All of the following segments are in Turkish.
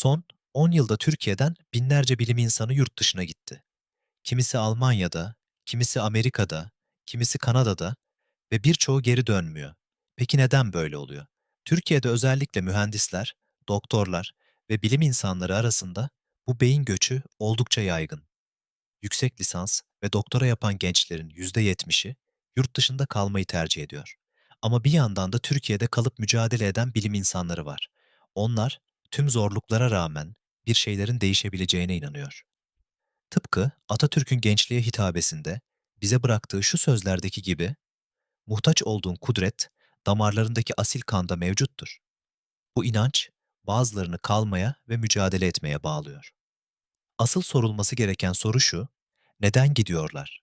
Son 10 yılda Türkiye'den binlerce bilim insanı yurt dışına gitti. Kimisi Almanya'da, kimisi Amerika'da, kimisi Kanada'da ve birçoğu geri dönmüyor. Peki neden böyle oluyor? Türkiye'de özellikle mühendisler, doktorlar ve bilim insanları arasında bu beyin göçü oldukça yaygın. Yüksek lisans ve doktora yapan gençlerin %70'i yurt dışında kalmayı tercih ediyor. Ama bir yandan da Türkiye'de kalıp mücadele eden bilim insanları var. Onlar tüm zorluklara rağmen bir şeylerin değişebileceğine inanıyor. Tıpkı Atatürk'ün gençliğe hitabesinde bize bıraktığı şu sözlerdeki gibi, muhtaç olduğun kudret damarlarındaki asil kanda mevcuttur. Bu inanç bazılarını kalmaya ve mücadele etmeye bağlıyor. Asıl sorulması gereken soru şu, neden gidiyorlar?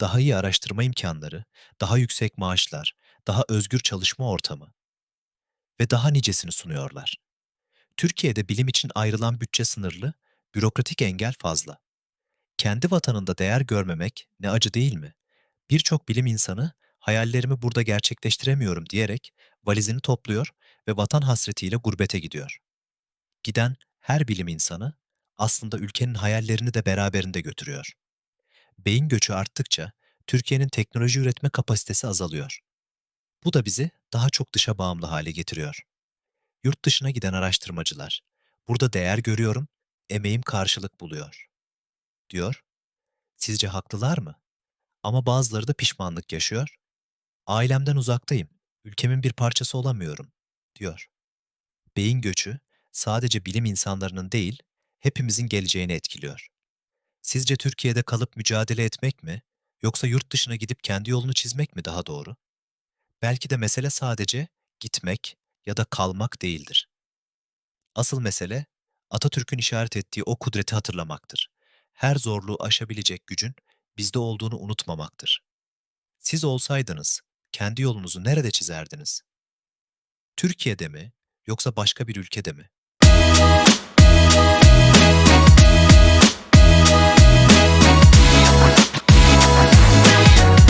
Daha iyi araştırma imkanları, daha yüksek maaşlar, daha özgür çalışma ortamı ve daha nicesini sunuyorlar. Türkiye'de bilim için ayrılan bütçe sınırlı, bürokratik engel fazla. Kendi vatanında değer görmemek ne acı değil mi? Birçok bilim insanı hayallerimi burada gerçekleştiremiyorum diyerek valizini topluyor ve vatan hasretiyle gurbete gidiyor. Giden her bilim insanı aslında ülkenin hayallerini de beraberinde götürüyor. Beyin göçü arttıkça Türkiye'nin teknoloji üretme kapasitesi azalıyor. Bu da bizi daha çok dışa bağımlı hale getiriyor. Yurt dışına giden araştırmacılar, burada değer görüyorum, emeğim karşılık buluyor, diyor. Sizce haklılar mı? Ama bazıları da pişmanlık yaşıyor. Ailemden uzaktayım, ülkemin bir parçası olamıyorum, diyor. Beyin göçü sadece bilim insanlarının değil, hepimizin geleceğini etkiliyor. Sizce Türkiye'de kalıp mücadele etmek mi, yoksa yurt dışına gidip kendi yolunu çizmek mi daha doğru? Belki de mesele sadece gitmek ya da kalmak değildir. Asıl mesele Atatürk'ün işaret ettiği o kudreti hatırlamaktır. Her zorluğu aşabilecek gücün bizde olduğunu unutmamaktır. Siz olsaydınız kendi yolunuzu nerede çizerdiniz? Türkiye'de mi yoksa başka bir ülkede mi?